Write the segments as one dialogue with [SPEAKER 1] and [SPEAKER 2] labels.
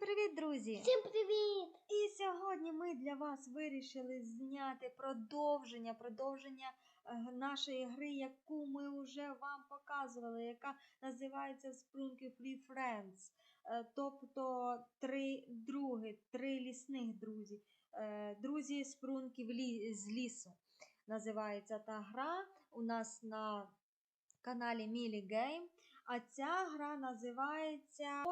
[SPEAKER 1] привіт, друзі!
[SPEAKER 2] Всім привіт!
[SPEAKER 1] І сьогодні ми для вас вирішили зняти продовження, продовження е, нашої гри, яку ми вже вам показували, яка називається Sprunky Free Friends. Е, Тобто три други, три лісних друзі. Е, Друзі спрунків з лісу. Називається та гра у нас на каналі Мілі Гейм. А ця гра називається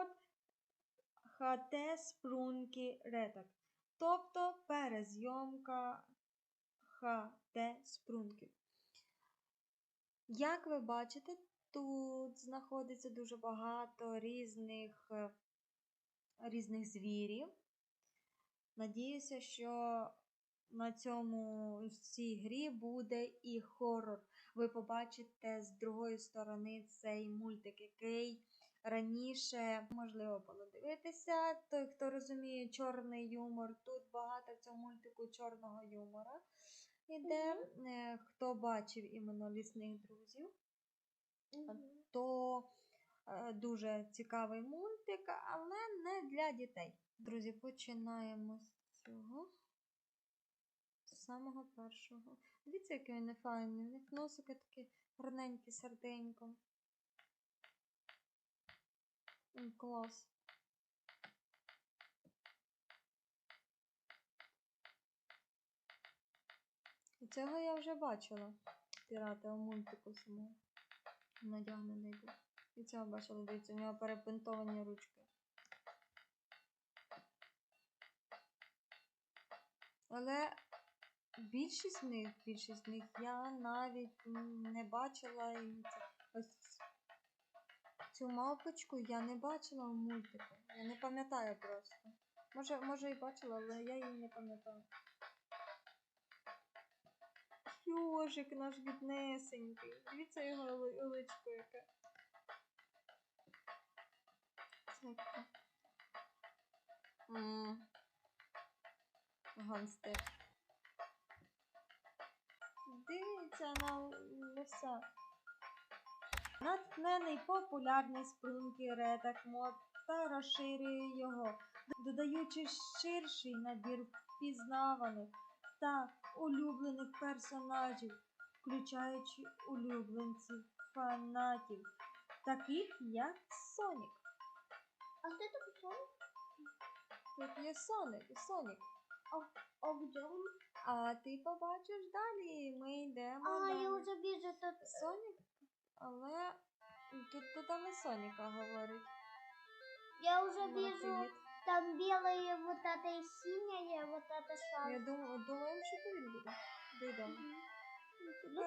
[SPEAKER 1] ХТ Спрунки Ретак. Тобто перезйомка ХТ Спрунків. Як ви бачите, тут знаходиться дуже багато різних, е, різних звірів. Надіюся, що на цьому цій грі буде і хорор. Ви побачите з другої сторони цей мультик, який раніше можливо було дивитися. Той, хто розуміє чорний юмор, тут багато в цьому мультику чорного юмора іде. Е, Хто бачив іменно лісних друзів, то е, дуже цікавий мультик, але не для дітей. Друзі, починаємо з цього. З самого першого. Дивіться, який він файний. У них носики такі гарненькі, серденько. Клас. І Цього я вже бачила. Пірата у мультику самому. Надягнений був. І цього бачила, дивіться, у нього перепинтовані ручки. Але більшість з них, більшість з них я навіть не бачила. І це, ось цю мавпочку я не бачила в мультику. Я не пам'ятаю просто. Може, може і бачила, але я її не пам'ятаю. Йожик наш біднесенький. Дивіться його оличко яке. Цяка. Ганстер. Дивіться на. Натхнений популярний спрунки редак мод та розширює його, додаючи ширший набір впізнаваних та улюблених персонажів, включаючи улюбленців фанатів, таких як Сонік.
[SPEAKER 2] А хто такий сон?
[SPEAKER 1] Тут є Соник Сонік.
[SPEAKER 2] Он?
[SPEAKER 1] А ти побачиш далі. Ми йдемо.
[SPEAKER 2] А,
[SPEAKER 1] далі.
[SPEAKER 2] я уже вижу тут.
[SPEAKER 1] Сонік, але тут тут не Соніка говорить.
[SPEAKER 2] Я уже
[SPEAKER 1] Ну,
[SPEAKER 2] вижу
[SPEAKER 1] привіт.
[SPEAKER 2] там белое, вот это и синее, вот это шар.
[SPEAKER 1] Я думаю, думаємо, що то він буде. Дійдемо.
[SPEAKER 2] Ну.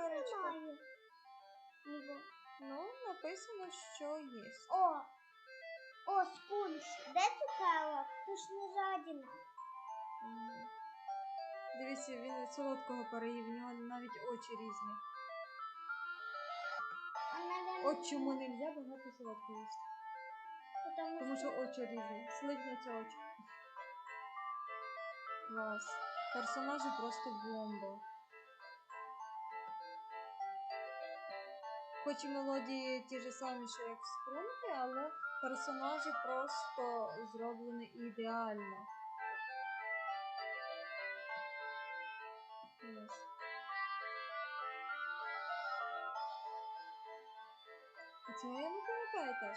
[SPEAKER 2] Его.
[SPEAKER 1] Ну, написано, що є.
[SPEAKER 2] О, о, скунс. Де цукерок? Ти ж не жадина.
[SPEAKER 1] М. Дивіться, він солодкого переїв, в нього навіть очі різні. От чому не можна багато солодкого їсти.
[SPEAKER 2] Потому,
[SPEAKER 1] Тому що очі різні. Слипнуться очі. Клас. Персонажі просто бомба. Хоч і мелодії ті ж самі, що як в спрунки, але персонажі просто зроблені ідеально. Клас. Цього я не пам'ятаю.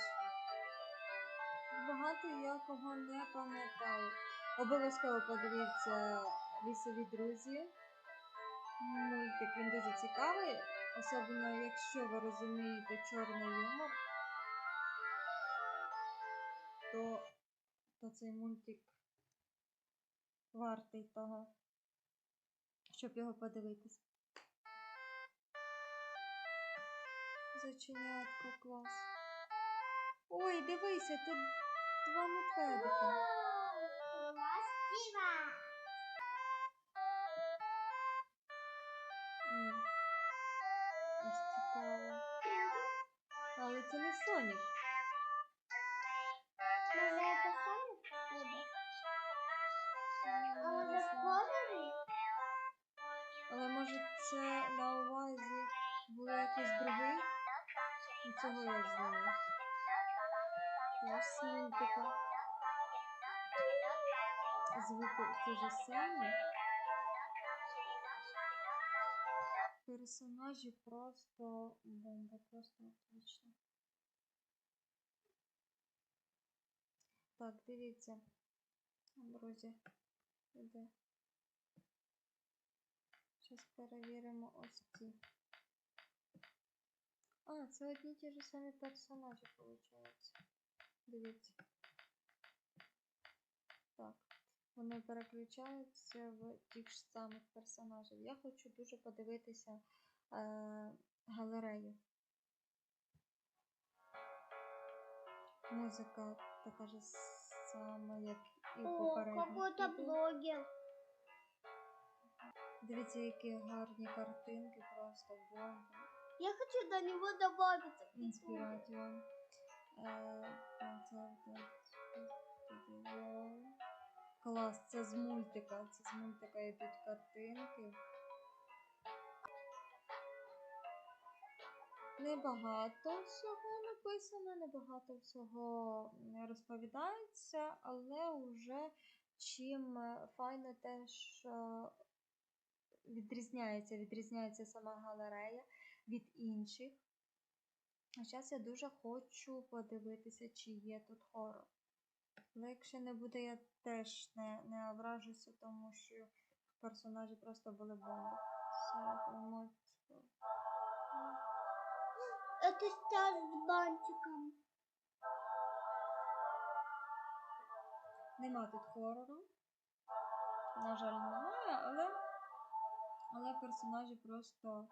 [SPEAKER 1] Багато я кого не пам'ятаю. Обов'язково подивіться лісові друзі. Мультик він дуже цікавий, особливо якщо ви розумієте чорний юмор, то, то цей мультик вартий того, щоб його подивитись. Заченятко клас. Ой, дивися, тут два.
[SPEAKER 2] Красиво.
[SPEAKER 1] Ось цікаво. Але це не Сонік. Але може це на увазі було якийсь другий? Ну, Цього я знаю. Ось мультика. звуки ті ж самі. Персонажі просто бомба, просто отлично. Так, дивіться, друзі, іде. Зараз перевіримо ось ці. А, це одні ті ж самі персонажі, виходить. Дивіться. Так. Вони переключаються в тих ж самих персонажів. Я хочу дуже подивитися е, галерею. Музика така ж сама, як і в
[SPEAKER 2] О, блогер.
[SPEAKER 1] Дивіться, які гарні картинки, просто бомба.
[SPEAKER 2] Я хочу до него.
[SPEAKER 1] Е, концерт. студіо. Клас, це з мультика. Це з мультика йдуть картинки. Небагато всього написано, небагато всього розповідається, але вже чим е, файно те, що відрізняється, відрізняється сама галерея від інших. А зараз я дуже хочу подивитися, чи є тут хорор. Але якщо не буде, я теж не, не ображуся, тому що персонажі просто були бомби.
[SPEAKER 2] Это стас с бантиком.
[SPEAKER 1] Нема тут хорору. На жаль, немає, але, але персонажі просто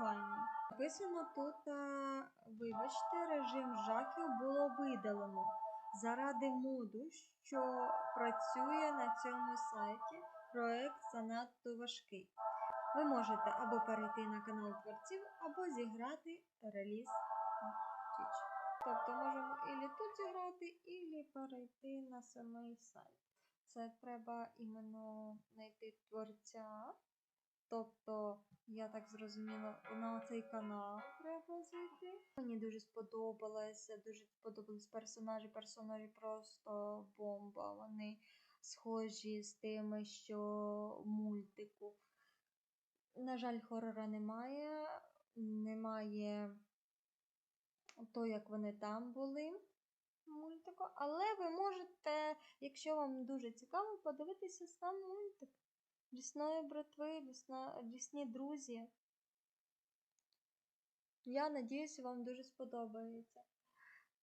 [SPEAKER 1] м, файні. Написано тут, е, вибачте, режим жахів було видалено заради моду, що працює на цьому сайті. Проект занадто важкий. Ви можете або перейти на канал творців, або зіграти реліз Twitch. Тобто можемо ілі тут зіграти, ілі перейти на самий сайт. Це треба іменно знайти творця. Тобто, я так зрозуміла, на цей канал треба зайти. Мені дуже сподобалося, дуже сподобались персонажі. Персонажі просто бомба. Вони схожі з тими, що мультику. На жаль, хорора немає. Немає то, як вони там були мультику. Але ви можете, якщо вам дуже цікаво, подивитися сам мультик. Лісної братви, лісна, лісні друзі. Я надіюся, вам дуже сподобається.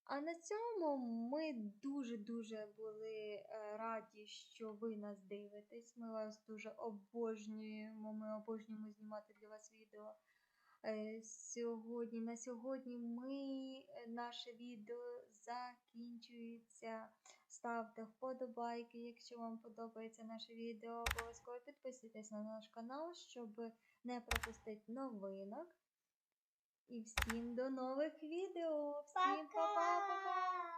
[SPEAKER 1] А на цьому ми дуже-дуже були е, раді, що ви нас дивитесь. Ми вас дуже обожнюємо. Ми обожнюємо знімати для вас відео. Е, Сьогодні, на сьогодні ми, е, наше відео закінчується. Ставте вподобайки, якщо вам подобається наше відео. Обов'язково підписуйтесь на наш канал, щоб не пропустити новинок. І всім до нових відео. Всім па-па-па-па!